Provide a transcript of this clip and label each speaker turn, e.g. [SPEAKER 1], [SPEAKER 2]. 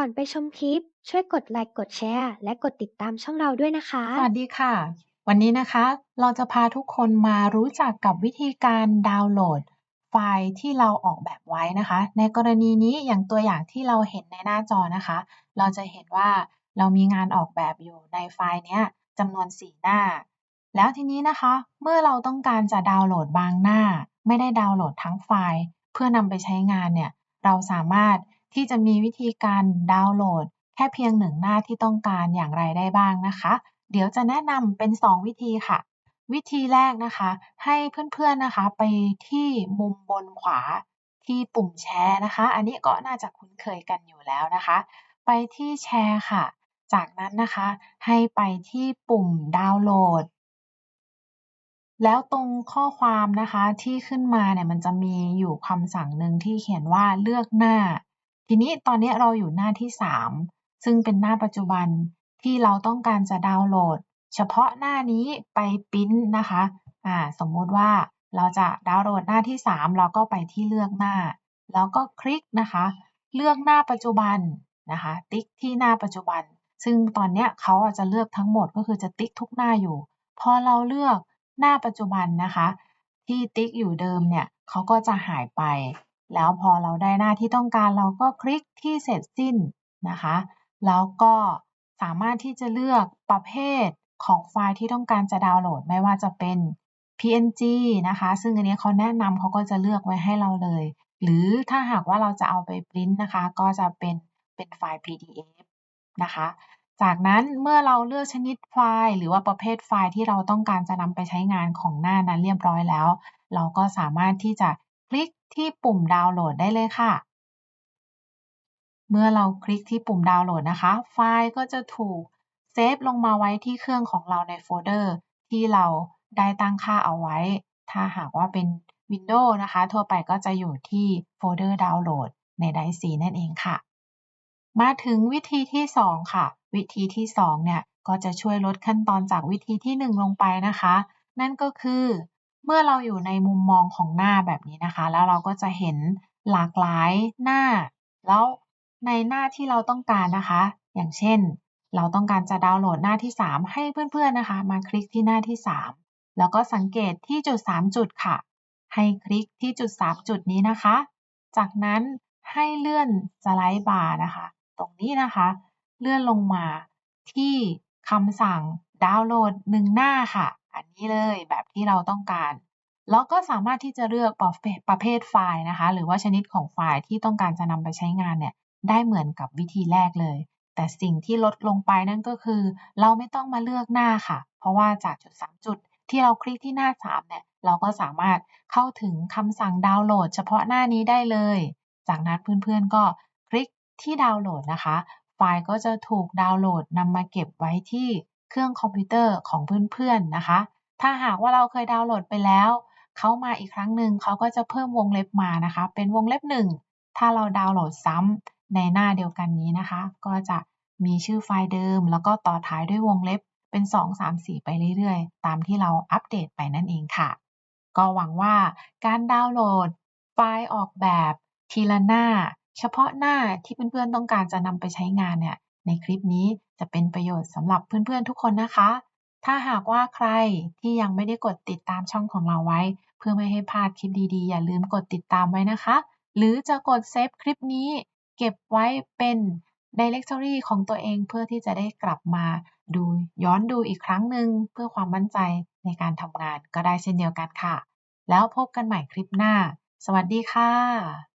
[SPEAKER 1] ก่อนไปชมคลิป ช่วยกดไลค์กดแชร์ และกดติดตามช่องเราด้วยนะคะ
[SPEAKER 2] สวัสดีค่ะ วันนี้นะคะ เราจะพาทุกคนมารู้จักกับวิธีการดาวน์โหลด ไฟล์ที่เราออกแบบไว้นะคะ ในกรณีนี้อย่างตัวอย่างที่เราเห็นในหน้าจอนะคะ เราจะเห็นว่าเรามีงานออกแบบอยู่ในไฟล์เนี้ยจำนวน 4 หน้า แล้วทีนี้นะคะ เมื่อเราต้องการจะดาวน์โหลดบางหน้า ไม่ได้ดาวน์โหลดทั้งไฟล์ เพื่อนำไปใช้งานเนี่ยเราสามารถ ที่จะมีวิธีการดาวน์โหลด แค่เพียงหนึ่งหน้าที่ต้องการอย่างไรได้บ้างนะคะ เดี๋ยวจะแนะนำเป็น 2 วิธีค่ะ วิธีแรกนะคะ ให้เพื่อนๆนะคะไปที่มุมบนขวาที่ปุ่มแชร์นะคะ อันนี้ก็น่าจะคุ้นเคยกันอยู่แล้วนะคะ ไปที่แชร์ค่ะ จากนั้นนะคะ ให้ไปที่ปุ่มดาวน์โหลด แล้วตรงข้อความนะคะที่ขึ้นมาเนี่ยมันจะมีอยู่คำสั่งหนึ่งที่เขียนว่าเลือกหน้า ทีนี้ตอนนี้เราอยู่หน้าที่ 3 ซึ่งเป็นหน้าปัจจุบันที่เราต้องการจะดาวน์โหลด เฉพาะหน้านี้ไปปริ้นนะคะอ่าสมมุติว่าเราจะดาวน์โหลดหน้าที่ 3 เราก็ไปที่เลือกหน้า แล้วก็คลิกนะคะ เลือกหน้าปัจจุบันนะคะ ติ๊กที่หน้าปัจจุบัน ซึ่งตอนนี้เขาอาจจะเลือกทั้งหมดก็คือจะติ๊กทุกหน้าอยู่ พอเราเลือกหน้าปัจจุบันนะคะ ที่ติ๊กอยู่เดิมเนี่ยเขาก็จะหายไป แล้วพอเราได้หน้าที่ต้องการเราก็คลิกที่เสร็จสิ้นนะคะ แล้วก็สามารถที่จะเลือกประเภทของไฟล์ที่ต้องการจะดาวน์โหลดไม่ว่าจะเป็น PNG นะคะ ซึ่งอันนี้เขาแนะนำเขาก็จะเลือกไว้ให้เราเลย หรือถ้าหากว่าเราจะเอาไปปริ้นนะคะ ก็จะเป็นเป็นไฟล์ PDF นะคะ จากนั้นเมื่อเราเลือกชนิดไฟล์ หรือว่าประเภทไฟล์ที่เราต้องการจะนำไปใช้งานของหน้านั้นเรียบร้อยแล้ว เราก็สามารถที่จะ คลิกที่ปุ่มดาวน์โหลดได้เลยค่ะ เมื่อเราคลิกที่ปุ่มดาวน์โหลดนะคะ ไฟล์ก็จะถูกเซฟลงมาไว้ที่เครื่องของเราในโฟลเดอร์ ที่เราได้ตั้งค่าเอาไว้ ถ้าหากว่าเป็น Windows นะคะ ทั่วไปก็จะอยู่ที่โฟลเดอร์ดาวน์โหลดในไดร์ C นั่นเองค่ะ มาถึงวิธีที่ 2 ค่ะ วิธีที่ 2 เนี่ย ก็จะช่วยลดขั้นตอนจากวิธีที่ 1 ลงไปนะคะ นั่นก็คือ เมื่อเราอยู่ในมุมมองของหน้าแบบนี้นะคะ แล้วเราก็จะเห็นหลากหลายหน้า แล้วในหน้าที่เราต้องการนะคะ อย่างเช่น เราต้องการจะดาวน์โหลดหน้าที่ 3 ให้เพื่อนๆนะคะ มาคลิกที่หน้าที่ 3 แล้วก็สังเกตที่จุด 3 จุดค่ะ ให้คลิกที่จุด 3 จุดนี้นะคะ จากนั้นให้เลื่อนสไลด์บาร์นะคะ ตรงนี้นะคะ เลื่อนลงมาที่คำสั่งดาวน์โหลด1หน้าค่ะ อันนี้เลยแบบที่เราต้องการ แล้วก็สามารถที่จะเลือกประเภทประเภทไฟล์นะคะ หรือว่าชนิดของไฟล์ที่ต้องการจะนำไปใช้งานเนี่ยได้เหมือนกับวิธีแรกเลย แต่สิ่งที่ลดลงไปนั่นก็คือ เราไม่ต้องมาเลือกหน้าค่ะ เพราะว่าจากจุด 3 จุดที่เราคลิกที่หน้า 3 เนี่ย เราก็สามารถเข้าถึงคำสั่งดาวน์โหลด เฉพาะหน้านี้ได้เลย จากนั้นเพื่อนๆก็คลิกที่ดาวน์โหลดนะคะ ไฟล์ก็จะถูกดาวน์โหลดนำมาเก็บไว้ที่ เครื่องคอมพิวเตอร์ของเพื่อนๆนะคะ ถ้าหากว่าเราเคยดาวน์โหลดไปแล้ว เขามาอีกครั้งหนึ่งเขาก็จะเพิ่มวงเล็บมานะคะ เป็นวงเล็บ 1 ถ้าเราดาวน์โหลดซ้ำในหน้าเดียวกันนี้นะคะ ก็จะมีชื่อไฟล์เดิม แล้วก็ต่อท้ายด้วยวงเล็บเป็น 2 3 4 ไปเรื่อยๆ ตามที่เราอัปเดตไปนั่นเองค่ะ ก็หวังว่าการดาวน์โหลด ไฟล์ออกแบบทีละหน้า เฉพาะหน้าที่เพื่อนๆต้องการจะนำไปใช้งานเนี่ย ในคลิปนี้จะเป็นประโยชน์สำหรับเพื่อนๆทุกคนนะคะ ถ้าหากว่าใครที่ยังไม่ได้กดติดตามช่องของเราไว้ เพื่อไม่ให้พลาดคลิปดีๆ อย่าลืมกดติดตามไว้นะคะ หรือจะกดเซฟคลิปนี้ เก็บไว้เป็น Directory ของตัวเองเพื่อที่จะได้กลับมาดูย้อนดูอีกครั้งหนึ่งเพื่อความมั่นใจในการทำงานก็ได้เช่นเดียวกันค่ะ แล้วพบกันใหม่คลิปหน้า สวัสดีค่ะ